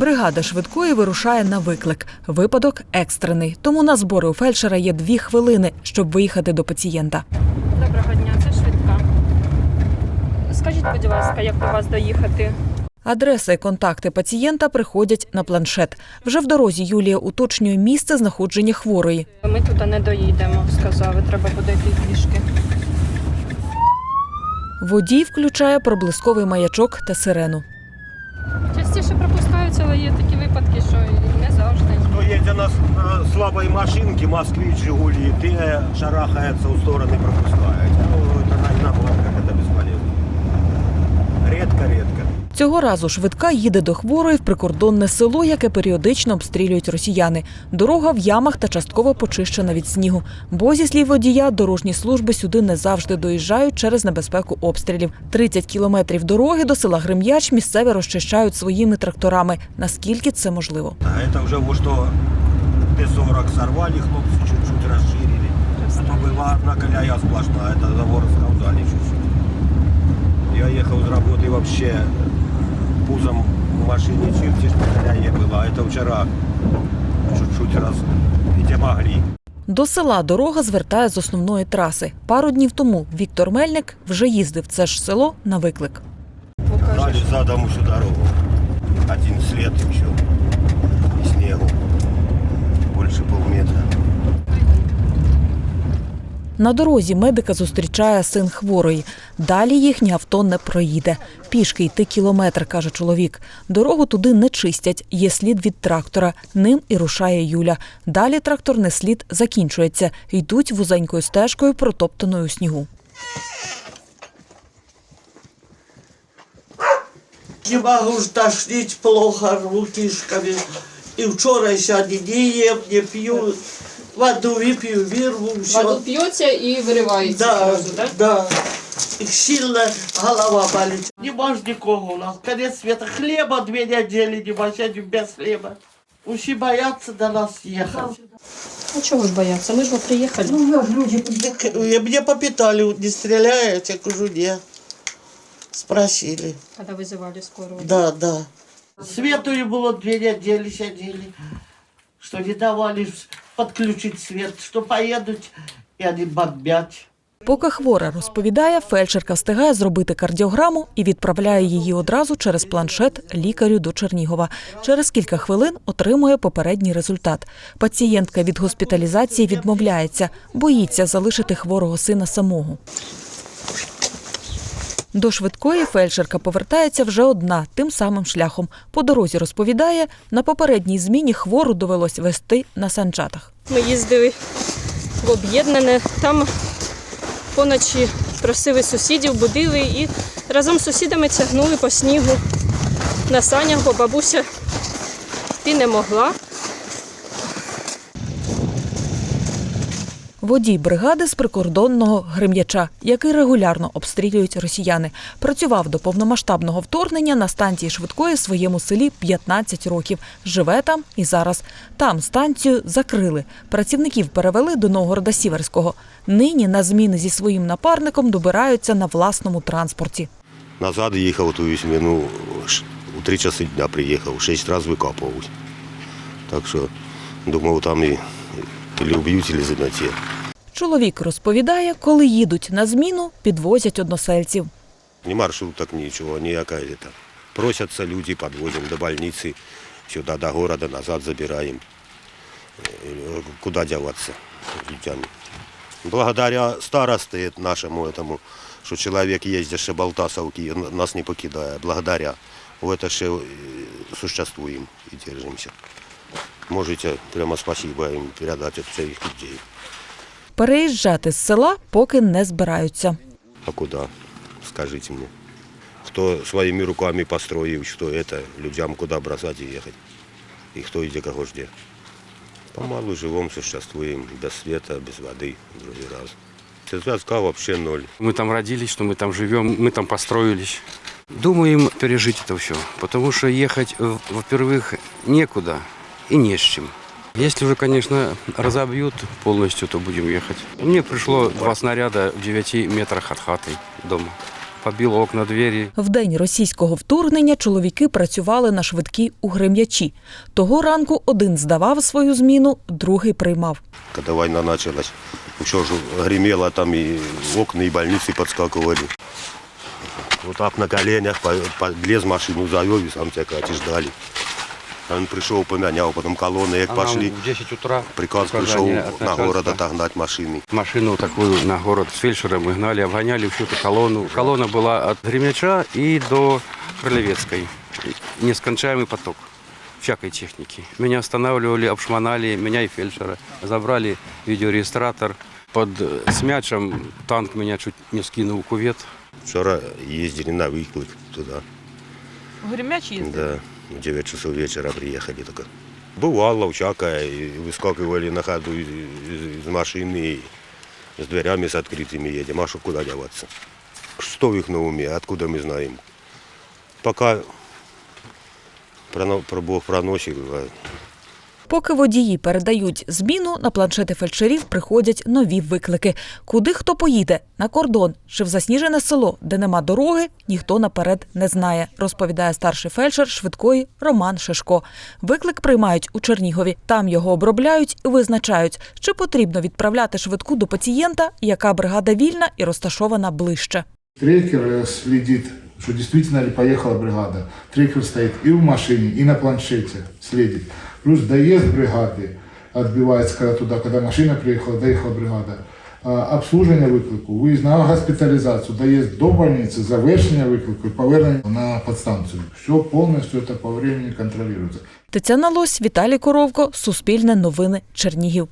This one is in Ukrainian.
Бригада швидкої вирушає на виклик. Випадок екстрений. Тому на збори у фельдшера є дві хвилини, щоб виїхати до пацієнта. Доброго дня, це швидка. Скажіть, будь ласка, як до вас доїхати? Адреса і контакти пацієнта приходять на планшет. Вже в дорозі Юлія уточнює місце знаходження хворої. Ми туди не доїдемо, сказали, треба буде йти пішки. Водій включає проблисковий маячок та сирену Частіше пропускаються, але є такі випадки, що і не завжди. Кто едет на с- на слабой машинке, москвич, Жигули, те шарахается в стороны, пропускает. Ну, это на, на бланках это бесполезно. Редко-редко. Цього разу швидка їде до хворої в прикордонне село, яке періодично обстрілюють росіяни. Дорога в ямах та частково почищена від снігу. Бо, зі слів водія, дорожні служби сюди не завжди доїжджають через небезпеку обстрілів. 30 кілометрів дороги до села Грим'яч місцеві розчищають своїми тракторами. Наскільки це можливо? А это уже вот что Т-40 сорвали, хлопцы чуть-чуть расширили. А то была одна колея сплошная, это забор сказали чуть-чуть. Я ехал с работы вообще пузом в машине чи колея была. А Это вчера чуть-чуть раз могли. До села дорога звертає з основної траси. Пару днів тому Віктор Мельник вже їздив в це ж село на виклик. Далі задом всю дорогу. Один след и все. И снегу. Больше полметра. На дорозі медика зустрічає син хворої. Далі їхнє авто не проїде. Пішки йти кілометр, каже чоловік. Дорогу туди не чистять. Є слід від трактора. Ним і рушає Юля. Далі тракторний слід закінчується. Йдуть вузенькою стежкою, протоптаною у снігу. Не могу ж тошнить плохо рву кишками. И вчора сьогодні не ем, не пью. Воду выпью, вырву, все. Воду п'ється і виривається Да, зразу, так? да. И сильно голова болит. Не можешь никого у нас. Конец света. Хлеба две недели не можем без хлеба. Усі боятся до нас ехать. А чого ж бояться? Ми ж приїхали. Так, э, Мне попитали, не стреляете? Я говорю, нет. Спросили. Коли визивали скору. Да, да. Свету не было две недели сидели, Что не давали подключить свет, что поедут, и они бомбят. Поки хвора розповідає, фельдшерка встигає зробити кардіограму і відправляє її одразу через планшет лікарю до Чернігова. Через кілька хвилин отримує попередній результат. Пацієнтка від госпіталізації відмовляється, боїться залишити хворого сина самого. До швидкої фельдшерка повертається вже одна, тим самим шляхом. По дорозі розповідає, на попередній зміні хвору довелось вести на санчатах. Ми їздили в об'єднане. Там поночі просили сусідів, будили і разом з сусідами тягнули по снігу на санях, бо бабуся йти не могла. Водій бригади з прикордонного Грим'яча, який регулярно обстрілюють росіяни, працював до повномасштабного вторгнення на станції швидкої в своєму селі 15 років. Живе там і зараз. Там станцію закрили. Працівників перевели до Новгорода Сіверського. Нині на зміни зі своїм напарником добираються на власному транспорті. Назад їхав ту зміну, у три часи дня приїхав, шість разів викапувався. Так що думав, там і, вб'ють, і зайняті. Чоловік розповідає, коли їдуть на зміну, підвозять односельців. Ні маршруток, нічого, ніяка это. Просяться люди, підвозимо до больниці, сюди до города, назад забираємо. Е, Куди діватися людям? Благодаря старости нашому этому, що чоловік їздить ще Балтасовки, нас не покидає. Благодаря. В это ще е, существуємо і держимося. Можете прямо спасибо їм передати від своїх людей. Переїжджати з села поки не збираються. А куда? Скажите мне. Кто своими руками построил, что это, людям куда бросать и ехать? И кто и кого ждет? Помалу живем, существуем, без света, без воды, другой раз. Связка вообще ноль. Мы там родились, что мы там живем, мы там построились. Думаем пережить это все, потому что ехать, э, во-первых, некуда и не с чем. Если уже, конечно, разобьют полностью, то будем ехать. Мне пришло два снаряда в 9 метрах от хаты дома. побил окна, двери. В день російського вторгнення чоловіки працювали на швидкій у Грем'ячі. Того ранку один здавав свою зміну, другий приймав. Когда война началась, еще же гремело там и окна, и больницы подскакивали. Вот так на коленях по- подлез машину завел и сам тебя катишь ждали. Он пришел, помянял, потом колонны, как А нам пошли. в 10 утра Приказ пришел указание от на город начальства. отогнать машины. Машину такую на город с фельдшером мы гнали, обгоняли всю эту колонну. Колонна была от Гремяча и до Кролевецкой. Нескончаемый поток всякой техники. Меня останавливали, обшмонали, меня и фельдшера. Забрали видеорегистратор. Под э, смячем танк меня чуть не скинул в кувет. Вчера ездили на выклик туда. В Грем'яч Да, в 9 часов вечера приехали только. Бывало всякое, и выскакивали на ходу из, из- из машины, и с дверями с открытыми едем. А что куда деваться? Что в их на уме, откуда мы знаем? Пока проно- про Бог проносит, а Поки водії передають зміну, на планшети фельдшерів приходять нові виклики. Куди хто поїде? На кордон чи в засніжене село, де нема дороги, ніхто наперед не знає, розповідає старший фельдшер швидкої Роман Шишко. Виклик приймають у Чернігові. Там його обробляють і визначають, чи потрібно відправляти швидку до пацієнта, яка бригада вільна і розташована ближче. Трекер следит, что действительно ли поехала бригада. Трекер стоит и в машине, и на планшете следит. Плюс доезд бригады отбивается, когда туда, когда машина приехала, доехала бригада. А, Обслуживание виклику, виїзд на госпіталізацію, до больниці, завершення виклику і повернення на подстанцію. Все повністю це по времени контролюється. Тетяна Лось, Віталій Коровко, Суспільне новини, Чернігів.